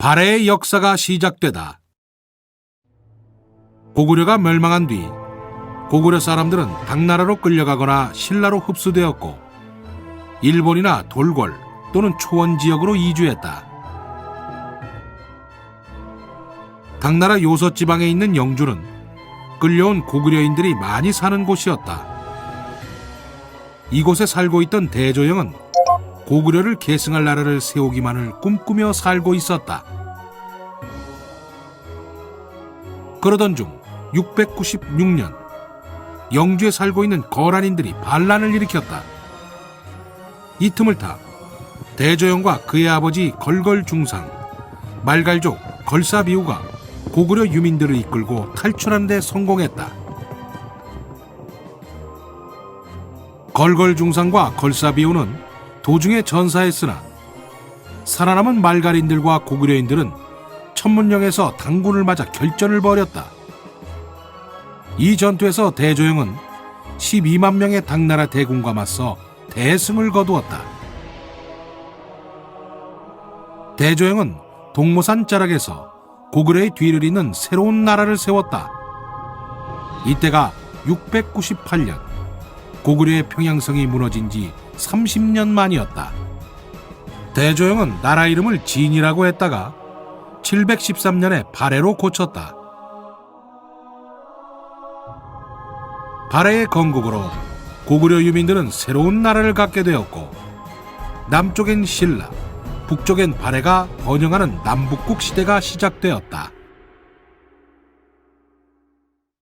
발해의 역사가 시작되다. 고구려가 멸망한 뒤 고구려 사람들은 당나라로 끌려가거나 신라로 흡수되었고 일본이나 돌궐 또는 초원 지역으로 이주했다. 당나라 요서 지방에 있는 영주는 끌려온 고구려인들이 많이 사는 곳이었다. 이곳에 살고 있던 대조영은 고구려를 계승할 나라를 세우기만을 꿈꾸며 살고 있었다. 그러던 중 696년 영주에 살고 있는 거란인들이 반란을 일으켰다. 이 틈을 타 대조영과 그의 아버지 걸걸 중상, 말갈족 걸사비우가 고구려 유민들을 이끌고 탈출하는 데 성공했다. 걸걸 중상과 걸사비우는 도중에 전사했으나 살아남은 말갈인들과 고구려인들은 천문령에서 당군을 맞아 결전을 벌였다. 이 전투에서 대조영은 12만 명의 당나라 대군과 맞서 대승을 거두었다. 대조영은 동모산 자락에서 고구려의 뒤를 잇는 새로운 나라를 세웠다. 이때가 698년 고구려의 평양성이 무너진 지 30년 만이었다. 대조영은 나라 이름을 진이라고 했다가 713년에 발해로 고쳤다. 발해의 건국으로 고구려 유민들은 새로운 나라를 갖게 되었고 남쪽엔 신라, 북쪽엔 발해가 번영하는 남북국 시대가 시작되었다.